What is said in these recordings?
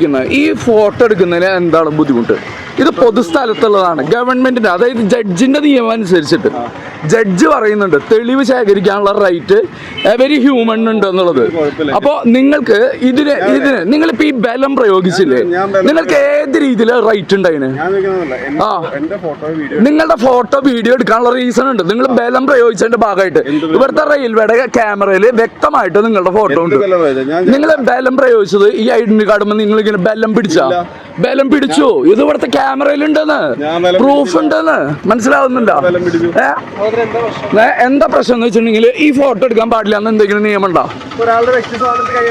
ഇരിക്കുന്നത്. ഈ ഫോട്ടോ എടുക്കുന്നതിന് എന്താണ് ബുദ്ധിമുട്ട്? ഇത് പൊതുസ്ഥലത്തുള്ളതാണ്. ഗവൺമെന്റിന്റെ അതായത് ജഡ്ജിന്റെ നിയമം അനുസരിച്ചിട്ട്. ജഡ്ജ് പറയുന്നുണ്ട് തെളിവ് ശേഖരിക്കാനുള്ള റൈറ്റ് വെരി ഹ്യൂമൺ ഉണ്ട് എന്നുള്ളത്. അപ്പോൾ അപ്പോ നിങ്ങൾക്ക് ഇതിന് ഇതിന് നിങ്ങളിപ്പോ ഈ ബലം പ്രയോഗിച്ചില്ലേ? നിങ്ങൾക്ക് ഏത് രീതിയിൽ റൈറ്റ് ഉണ്ട് അതിന് ഞാൻ ചോദിക്കുന്നതല്ല എന്റെ- ആ. നിങ്ങളുടെ ഫോട്ടോ വീഡിയോ എടുക്കാനുള്ള റീസൺ ഉണ്ട്. നിങ്ങൾ ബലം പ്രയോഗിച്ചതിന്റെ ഭാഗമായിട്ട്? ഇവിടുത്തെ റെയിൽവേയുടെ ക്യാമറയിൽ വ്യക്തമായിട്ട് നിങ്ങളുടെ ഫോട്ടോ ഉണ്ട്. നിങ്ങൾ ബലം പ്രയോഗിച്ചത് ഈ ഐഡന്റി കാർഡ് നിങ്ങൾ ഇങ്ങനെ ബലം പിടിച്ചാ? ബലം പിടിച്ചു. ഇത് ഇവിടുത്തെ ക്യാമറയിൽ ഉണ്ടെന്ന് പ്രൂഫ്. ഉണ്ടെന്ന്. മനസ്സിലാവുന്നുണ്ടോ? ബലം പിടിച്ചു. ഏ? ഏ, എന്താ പ്രശ്നം? എന്ന് വെച്ചിട്ടുണ്ടെങ്കിൽ ഈ ഫോട്ടോ എടുക്കാൻ പാടില്ല എന്ന് എന്തെങ്കിലും നിയമം ഉണ്ടോ?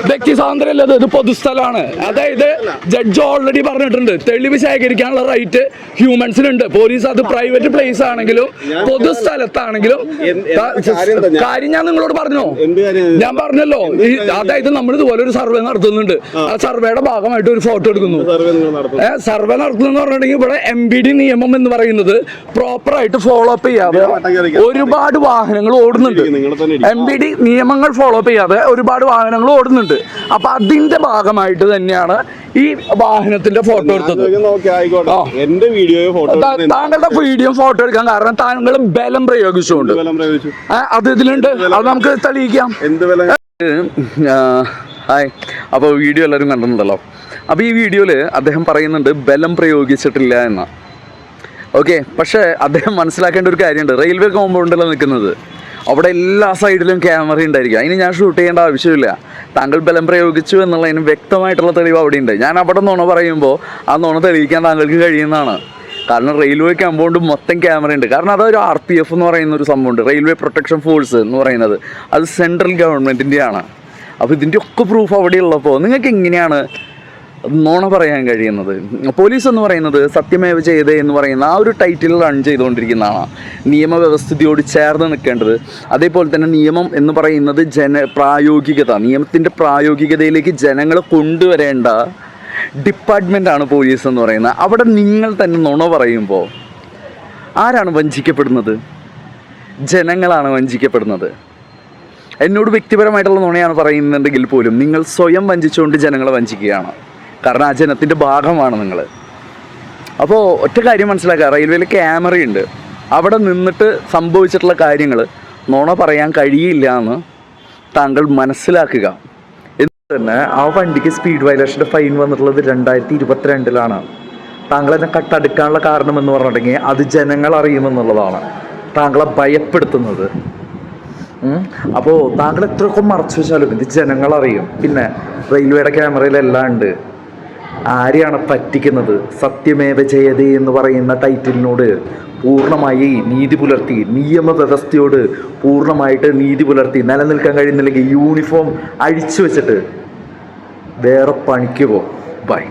വ്യക്തി സ്വാതന്ത്ര്യം അല്ലത് ഇത് പൊതുസ്ഥലമാണ്. അതായത് ജഡ്ജ് ഓൾറെഡി പറഞ്ഞിട്ടുണ്ട് തെളിവ് ശേഖരിക്കാനുള്ള റൈറ്റ് ഹ്യൂമൻസിനുണ്ട് പോലീസ് അത് പ്രൈവറ്റ് പ്ലേസ് ആണെങ്കിലും പൊതുസ്ഥലത്താണെങ്കിലും. കാര്യം ഞാൻ- നിങ്ങളോട് പറഞ്ഞോ? ഞാൻ പറഞ്ഞല്ലോ അതായത് നമ്മൾ ഇതുപോലെ ഒരു സർവേ നടത്തുന്നുണ്ട്. ആ. സർവേയുടെ ഭാഗമായിട്ട് ഒരു ഫോട്ടോ എടുക്കുന്നു. സർവേ നടത്തുന്നു? പറഞ്ഞിട്ടുണ്ടെങ്കിൽ ഇവിടെ എം ബി ഡി നിയമം എന്ന് പറയുന്നത് പ്രോപ്പർ ആയിട്ട് ഫോളോ അപ്പ് ചെയ്യാതെ കയറിക്കാം. ഒരുപാട് വാഹനങ്ങൾ ഓടുന്നുണ്ട്. എം ബി ഡി നിയമങ്ങൾ ഫോളോ ചെയ്യാതെ ഒരുപാട് വാഹനങ്ങൾ ഓടുന്നുണ്ട്. അപ്പൊ അതിന്റെ ഭാഗമായിട്ട് തന്നെയാണ് ഈ വാഹനത്തിന്റെ ഫോട്ടോ എടുത്തത്. എന്റെ ഫോട്ടോ താങ്കളുടെ വീഡിയോ ഫോട്ടോ എടുക്കാൻ കാരണം താങ്കൾ ബലം പ്രയോഗിച്ചുകൊണ്ട്. അത് ഇതിലുണ്ട്. അത് നമുക്ക് തെളിയിക്കാം. എന്ത് ബലം? ഹായ്. അപ്പോൾ വീഡിയോ എല്ലാവരും കണ്ടിട്ടുണ്ടല്ലോ. അപ്പോൾ ഈ വീഡിയോയിൽ അദ്ദേഹം പറയുന്നുണ്ട് ബലം പ്രയോഗിച്ചിട്ടില്ല എന്ന്. ഓക്കെ പക്ഷേ അദ്ദേഹം മനസ്സിലാക്കേണ്ട ഒരു കാര്യമുണ്ട്. റെയിൽവേ കോമ്പൗണ്ടിലാണ് നിൽക്കുന്നത്. അവിടെ എല്ലാ സൈഡിലും ക്യാമറ ഉണ്ടായിരിക്കും. അതിന് ഞാൻ ഷൂട്ട് ചെയ്യേണ്ട ആവശ്യമില്ല. താങ്കൾ ബലം പ്രയോഗിച്ചു എന്നുള്ളതിന് വ്യക്തമായിട്ടുള്ള തെളിവ് അവിടെ ഉണ്ട് ഞാൻ അവിടെ നുണ പറയുമ്പോൾ ആ നുണ തെളിയിക്കാൻ താങ്കൾക്ക് കഴിയുന്നതാണ്. കാരണം റെയിൽവേ കമ്പൗണ്ട് മൊത്തം ക്യാമറ ഉണ്ട്. കാരണം അതൊരു ആർ പി എഫ് എന്ന് പറയുന്ന ഒരു സംഭവമുണ്ട്. റെയിൽവേ പ്രൊട്ടക്ഷൻ ഫോഴ്സ് എന്ന് പറയുന്നത്. അത് സെൻട്രൽ ഗവൺമെന്റിന്റെയാണ്. അപ്പോൾ ഇതിന്റെ ഒക്കെ പ്രൂഫ് അവിടെ ഉള്ളപ്പോൾ നിങ്ങൾക്ക് എങ്ങനെയാണ് നോണ പറയാൻ കഴിയുന്നത്. പോലീസ് എന്ന് പറയുന്നത് സത്യമേവ ചെയ്തേ എന്ന് പറയുന്ന ആ ഒരു ടൈറ്റിൽ റൺ ചെയ്തുകൊണ്ടിരിക്കുന്നതാണ്. നിയമവ്യവസ്ഥിതിയോട് ചേർന്ന് നിൽക്കേണ്ടത്. അതേപോലെ തന്നെ നിയമം എന്ന് പറയുന്നത് ജന പ്രായോഗികത. നിയമത്തിന്റെ പ്രായോഗികതയിലേക്ക് ജനങ്ങളെ കൊണ്ടുവരേണ്ട ഡിപ്പാർട്ട്മെന്റാണ് പോലീസ് എന്ന് പറയുന്നത്. അവിടെ നിങ്ങൾ തന്നെ നുണ പറയുമ്പോൾ ആരാണ് വഞ്ചിക്കപ്പെടുന്നത്? ജനങ്ങളാണ് വഞ്ചിക്കപ്പെടുന്നത്. എന്നോട് വ്യക്തിപരമായിട്ടുള്ള നുണയാണ് പറയുന്നുണ്ടെങ്കിൽ പോലും നിങ്ങൾ സ്വയം വഞ്ചിച്ചുകൊണ്ട് ജനങ്ങളെ വഞ്ചിക്കുകയാണ്. കാരണം ആ ജനത്തിന്റെ ഭാഗമാണ് നിങ്ങൾ അപ്പോൾ ഒറ്റ കാര്യം മനസ്സിലാക്കുക റെയിൽവേയിൽ ക്യാമറയുണ്ട്. അവിടെ നിന്നിട്ട് സംഭവിച്ചിട്ടുള്ള കാര്യങ്ങൾ നോണ പറയാൻ കഴിയില്ല എന്ന് താങ്കൾ മനസ്സിലാക്കുക. എന്നിട്ട് തന്നെ ആ വണ്ടിക്ക് സ്പീഡ് വയലേഷന്റെ ഫൈൻ വന്നിട്ടുള്ളത് രണ്ടായിരത്തി ഇരുപത്തിരണ്ടിലാണ് താങ്കൾ എന്നെ കട്ടടുക്കാനുള്ള കാരണം എന്ന് പറഞ്ഞിട്ടുണ്ടെങ്കിൽ അത് ജനങ്ങൾ അറിയുമെന്നുള്ളതാണ്. താങ്കളെ ഭയപ്പെടുത്തുന്നത്. അപ്പോൾ താങ്കൾ എത്രയൊക്കെ മറച്ചു വെച്ചാലും ഇത് ജനങ്ങൾ അറിയും. പിന്നെ റെയിൽവേയുടെ ക്യാമറയിലെല്ലാം ഉണ്ട്. ആരെയാണ് പറ്റിക്കുന്നത്? സത്യമേവ ജയതേ എന്ന് പറയുന്ന ടൈറ്റിലിനോട് പൂർണമായി നീതി പുലർത്തി നിയമവ്യവസ്ഥയോട് പൂർണമായിട്ട് നീതി പുലർത്തി നിലനിൽക്കാൻ കഴിയുന്നില്ലെങ്കിൽ യൂണിഫോം അഴിച്ചു വെച്ചിട്ട് വേറെ പണിക്ക് പോ. ബൈ